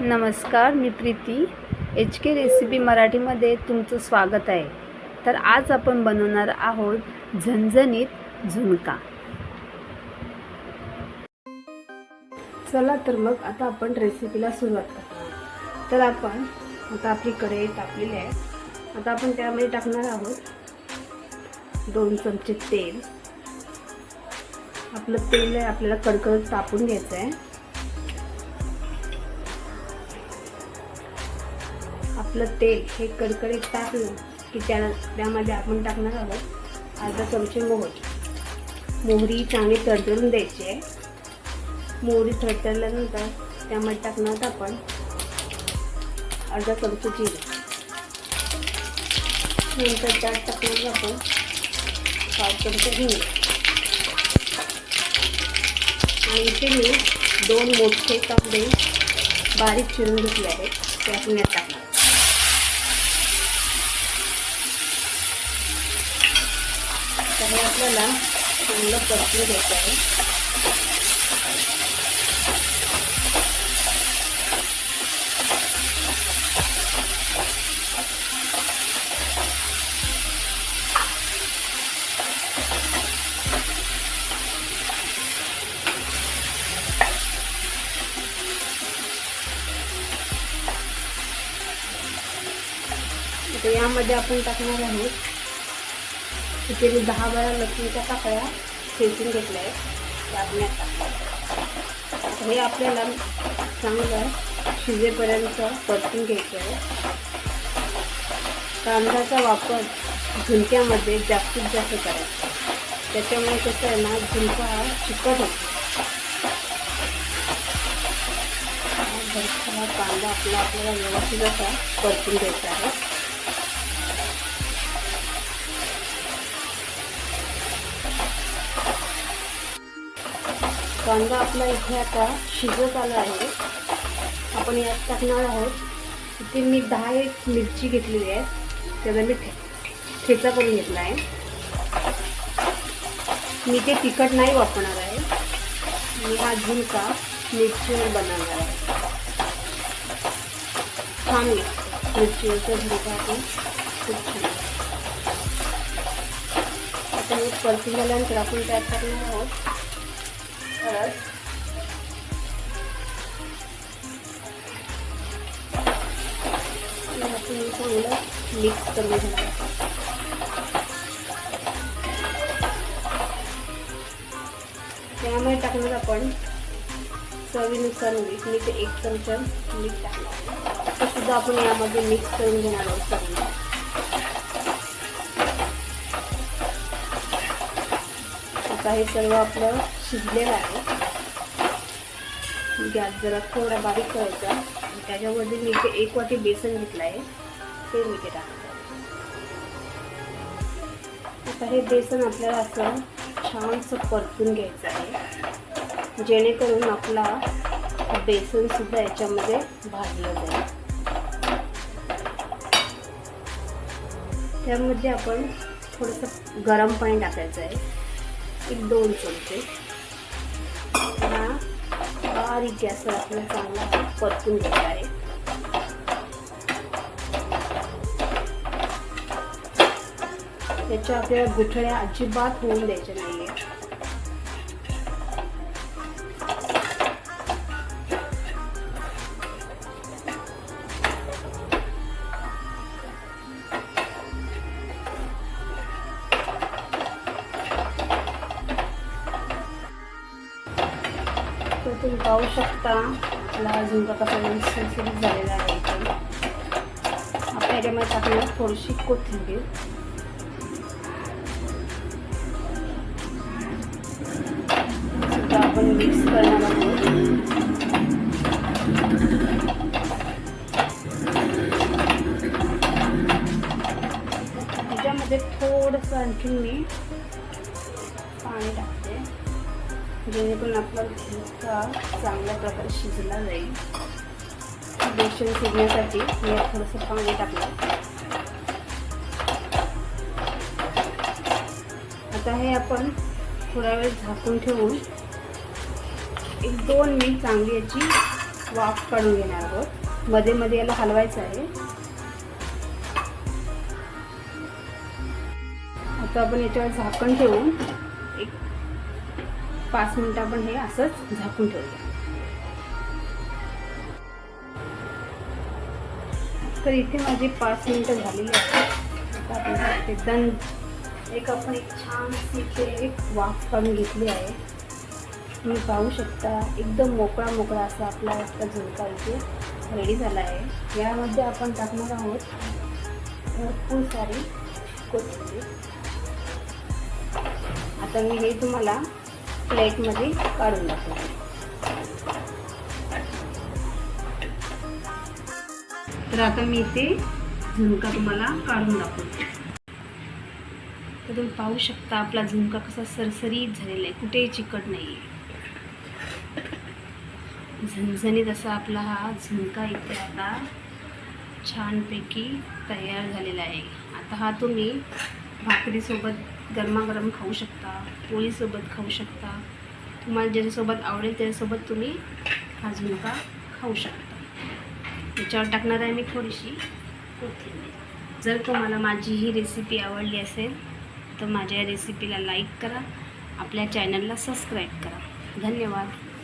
नमस्कार मी Preeti. H K recipe मराठीमध्ये तुमचं स्वागत आहे. तर आज आपण बनवणार आहोत झणझणीत झुणका. चला तर मग आता आपण रेसिपीला सुरुवात करतो. तर आपण आता आपली कढई टाकलेली आहे. आता आपण त्यामध्ये टाकणार आहोत दोन चमचे तेल. आपलं तेल आहे आपल्याला कडकडत तापून घ्यायचं आहे. आपलं तेल हे कडकडीत टाकलं की त्या त्यामध्ये आपण टाकणार आहोत. अर्धा चमचे मोहरी. मोहरी चांगली तडतडून द्यायची आहे. मोहरी तडतडल्यानंतर त्यामध्ये टाकणार आहोत आपण अर्धा चमचे जिरे. नंतर त्यात टाकणार आपण पाव चमचे हिंग. आणि इथे मी दोन मोठे कांदे बारीक चिरून घेतले आहेत. ते आपण यात टाकणार तर हे आपल्याला. चांगलं परतून घ्यायचं आहे. यामध्ये आपण टाकणार आहोत. इथे मी दहा बारा लक्ष्मीच्या पाकळ्या ठेचून घेतल्या आहेत. त्या आपण आता हे आपल्याला चांगलं शिजेपर्यंत परतून घ्यायचं आहे. कांद्याचा वापर झुणक्यामध्ये जास्तीत जास्त करायचा. त्याच्यामुळे कसं आहे ना झुणका हा चिकट होतो. हा कांदा आपला आपल्याला व्यवस्थित असा परतून घ्यायचा आहे. कांदा आपला इथे आता शिजत आला आहे. आपण यात टाकणार आहोत. इथे मी दहा एक मिरची घेतलेली आहे. त्याचा मी ठे ठेचा करून घेतला आहे. मी ते तिखट नाही वापरणार आहे. मी हा झुणका मिरचीवर बनवणार आहे. छान मिरचीवरचा झुणका आपण खूप छान आता परतून झाल्यानंतर आपण त्यात टाकणार आहोत. हळद चांगलं मिक्स करून घेणार त्यामुळे टाकणार आपण चवीनुसार मीठ. मी ते एक चमचा मीठ टाकणार. ते सुद्धा आपण यामध्ये मिक्स करून घेणार आहोत चांगलं आता हे सर्व आपलं शिजलेलं आहे. गॅस जरा थोडा बारीक करायचा. आणि त्याच्यामध्ये मी इथे एक वाटी बेसन घेतलं आहे. ते मी ते टाकतो. आता हे बेसन आपल्याला असं छानसं परतून घ्यायचं आहे. जेणेकरून आपला बेसनसुद्धा याच्यामध्ये भाजलं जाईल. त्यामध्ये आपण थोडंसं गरम पाणी टाकायचं आहे. एक दोन चमचे. बारीक गॅसवर आपल्याला चांगला परतून घ्यायचा आहे त्याच्या आपल्याला गुठळ्या अजिबात होऊन द्यायच्या नाहीये. तुम्ही पाहू शकता. अजून झुणका कसा सुरसुरीत झालेला आहे इथे. आपल्या याच्यामध्ये टाकणार थोडीशी कोथिंबीर. सुद्धा आपण मिक्स करणार आहोत. त्याच्यामध्ये थोडंसं आणखी मी जेणेकरून आपला झुणका चांगल्या प्रकारे शिजला जाईल. बेसन शिजण्यासाठी मी थोडंसं पाणी टाकलं. आता हे आपण थोडा वेळ झाकून ठेवून एक दोन मिनिट चांगली याची वाफ काढून घेणार आहोत. मध्ये मध्ये याला हलवायचं आहे. आता आपण याच्यावर झाकण ठेवून एक पाच मिनिटं आपण हे असंच झाकून ठेवूया. तर इथे माझी पाच मिनिटं झालेली आहेत. आपण एकदम एक आपण एक छान इथे एक वाफ काढून घेतली आहे. तुम्ही पाहू शकता एकदम मोकळा मोकळा असा आपला आता झुणका इथे रेडी झाला आहे. यामध्ये आपण टाकणार आहोत भरपूर सारी कोथिंबीर. आता मी हे तुम्हाला प्लेटमध्ये काढून दाखवते तर आता मी इथे झुणका तुम्हाला काढून दाखवते तर तुम्ही पाहू शकता आपला झुणका कसा सरसरीत झालेला आहे कुठेही चिकट नाही आहे झणझणीत असा आपला हा झुणका इथे आता छानपैकी तयार झालेला आहे. आता हा तुम्ही भाकरीसोबत गरमागरम खाऊ शकता पोळीसोबत खाऊ शकता. तुम्हाला ज्याच्यासोबत आवडेल त्याच्यासोबत तुम्ही हा झुणका खाऊ शकता. याच्यावर टाकणार आहे मी थोडीशी कोथिंबीर. जर तुम्हाला माझी ही रेसिपी आवडली असेल तर माझ्या रेसिपीला लाईक करा. आपल्या चॅनलला सबस्क्राईब करा. धन्यवाद.